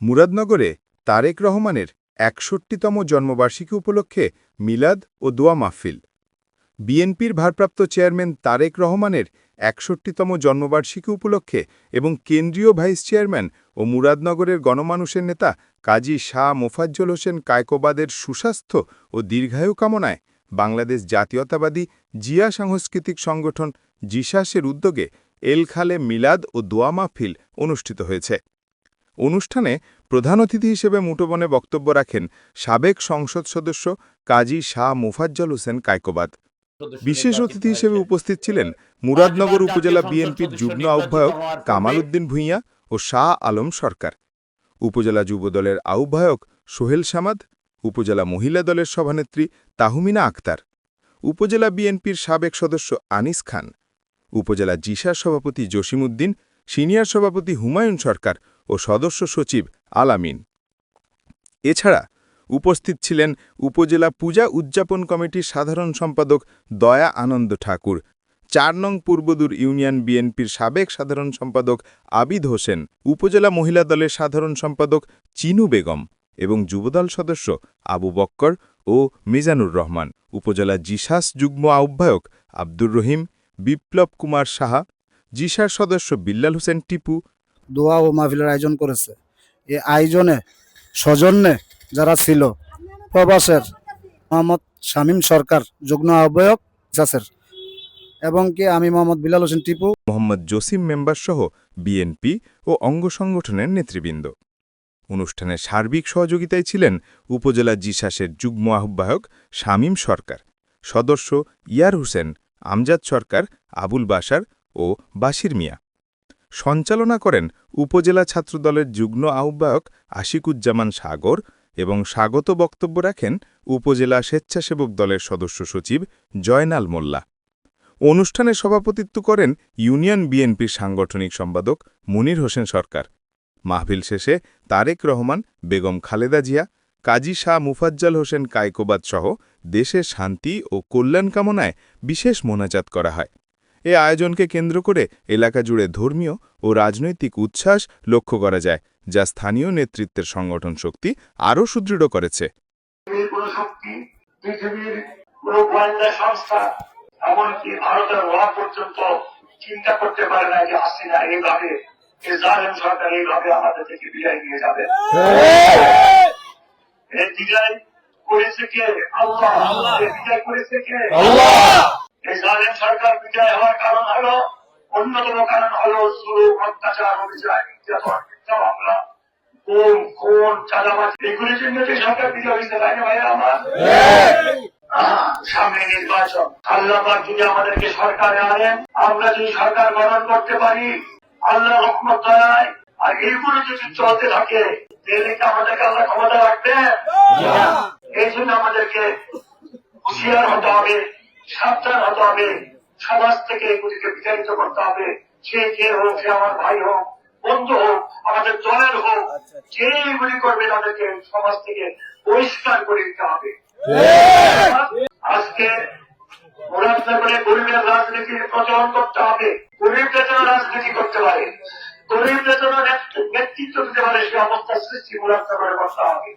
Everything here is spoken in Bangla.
মুরাদনগরে তারেক রহমানের একষট্টিতম জন্মবার্ষিকী উপলক্ষে মিলাদ ও দোয়া মাহফিল। বিএনপির ভারপ্রাপ্ত চেয়ারম্যান তারেক রহমানের একষট্টিতম জন্মবার্ষিকী উপলক্ষে এবং কেন্দ্রীয় ভাইস চেয়ারম্যান ও মুরাদনগরের গণমানুষের নেতা কাজী শাহ মোফাজ্জল হোসেন কায়কোবাদের সুস্বাস্থ্য ও দীর্ঘায়ু কামনায় বাংলাদেশ জাতীয়তাবাদী জিয়া সাংস্কৃতিক সংগঠন জিসাসের উদ্যোগে এলখালে মিলাদ ও দোয়া মাহফিল অনুষ্ঠিত হয়েছে। অনুষ্ঠানে প্রধান অতিথি হিসেবে মুঠোবনে বক্তব্য রাখেন সাবেক সংসদ সদস্য কাজী শাহ মুফাজ্জল হোসেন কায়কোবাদ। বিশেষ অতিথি হিসেবে উপস্থিত ছিলেন মুরাদনগর উপজেলা বিএনপির যুগ্ম আহ্বায়ক কামাল উদ্দিন ভূঁইয়া ও শাহ আলম সরকার। উপজেলা যুবদলের আহ্বায়ক সোহেল সামাদ, উপজেলা মহিলা দলের সভানেত্রী তাহমিনা আক্তার, উপজেলা বিএনপির সাবেক সদস্য আনিস খান, উপজেলা জিসার সভাপতি জসিমউদ্দিন, সিনিয়র সভাপতি হুমায়ুন সরকার ও সদস্য সচিব আলামিন। এছাড়া উপস্থিত ছিলেন উপজেলা পূজা উদযাপন কমিটির সাধারণ সম্পাদক দয়া আনন্দ ঠাকুর, চার নং পূর্বদূর ইউনিয়ন বিএনপির সাবেক সাধারণ সম্পাদক আবিদ হোসেন, উপজেলা মহিলা দলের সাধারণ সম্পাদক চিনু বেগম এবং যুবদল সদস্য আবু বক্কর ও মিজানুর রহমান, উপজেলা জিসাস যুগ্ম আহ্বায়ক আব্দুর রহিম, বিপ্লব কুমার সাহা, জিসার সদস্য বিল্লাল হোসেন টিপু দোয়া ও মাহফিলের আয়োজন করেছে। এই আয়োজনে সজন্যে যারা ছিল, প্রবাসের মোহাম্মদ শামীম সরকার, যুগ্ম আহ্বায়ক জাসের এবং কি আমি মোহাম্মদ বিলাল হোসেন টিপু, মোহাম্মদ জসিম মেম্বারসহ বিএনপি ও অঙ্গ সংগঠনের নেতৃবৃন্দ। অনুষ্ঠানে সার্বিক সহযোগিতায় ছিলেন উপজেলা জিসাসের যুগ্ম আহ্বায়ক শামীম সরকার, সদস্য ইয়ার হোসেন, আমজাদ সরকার, আবুল বাসার ও বাশির মিয়া। সঞ্চালনা করেন উপজেলা ছাত্রদলের যুগ্ম আহ্বায়ক আশিকুজ্জামান সাগর এবং স্বাগত বক্তব্য রাখেন উপজেলা স্বেচ্ছাসেবক দলের সদস্য সচিব জয়নাল মোল্লা। অনুষ্ঠানে সভাপতিত্ব করেন ইউনিয়ন বিএনপির সাংগঠনিক সম্পাদক মুনির হোসেন সরকার। মাহফিল শেষে তারেক রহমান, বেগম খালেদা জিয়া, কাজী শাহ মুফাজ্জল হোসেন কায়কোবাদ সহ দেশের শান্তি ও কল্যাণ কামনায় বিশেষ মোনাজাত করা হয়। এ আয়োজনকে কেন্দ্র করে এলাকা জুড়ে ধর্মীয় ও রাজনৈতিক উচ্ছ্বাস লক্ষ্য করা যায় যা স্থানীয় নেতৃত্বের সংগঠন শক্তি আরও সুদৃঢ় করেছে। পৃথিবীর কোন শক্তি পৃথিবীর কোন গোয়েন্দা সংস্থা এমনকি ভারতের র পর্যন্ত চিন্তা করতে পারে না যে হাসিনা এইভাবে জালেম সরকার এইভাবে আমাদের থেকে বিদায় নিয়ে যাবে। বিদায় করেছে কে? আল্লাহ। বিদায় করেছে কে? এই জালেম সরকার বিদায় হওয়ার কারণ হলো অন্যতম কারণ হলো শুরু অত্যাচার অভিযান নির্যাতন মিথ্যা মামলা। কোন কোন চাঁদাবাজ? এগুলির জন্য যে সরকার বিজয় হয়েছে তাই না ভাই আমার? সামনে নির্বাচন। আল্লাহ যদি আমাদেরকে সরকারে আনেন আমরা যদি সরকার গঠন করতে পারি আল্লাহ রহমত দয়ায়। আর এইগুলো যদি চলতে থাকে তাহলে কি আমাদেরকে আল্লাহ ক্ষমতা রাখবে এই জন্য আমাদেরকে হুঁশিয়ার হতে হবে। সাবধান হতে হবে। সমাজ থেকে এগুলিকে বিতাড়িত করতে হবে। সে কে হোক সে আমার ভাই হোক বন্ধু হোক আমাদের দলের হোক যে এগুলি করবে তাদেরকে সমাজ থেকে পরিষ্কার করে দিতে হবে। আজকে মুরাদনগরে গরিবের রাজনীতির প্রচলন করতে হবে। গরিবদের যেন রাজনীতি করতে পারে। গরিবদের জন্য নেতৃত্ব দিতে পারে সে অবস্থা সৃষ্টি মুরাদনগরে করতে হবে।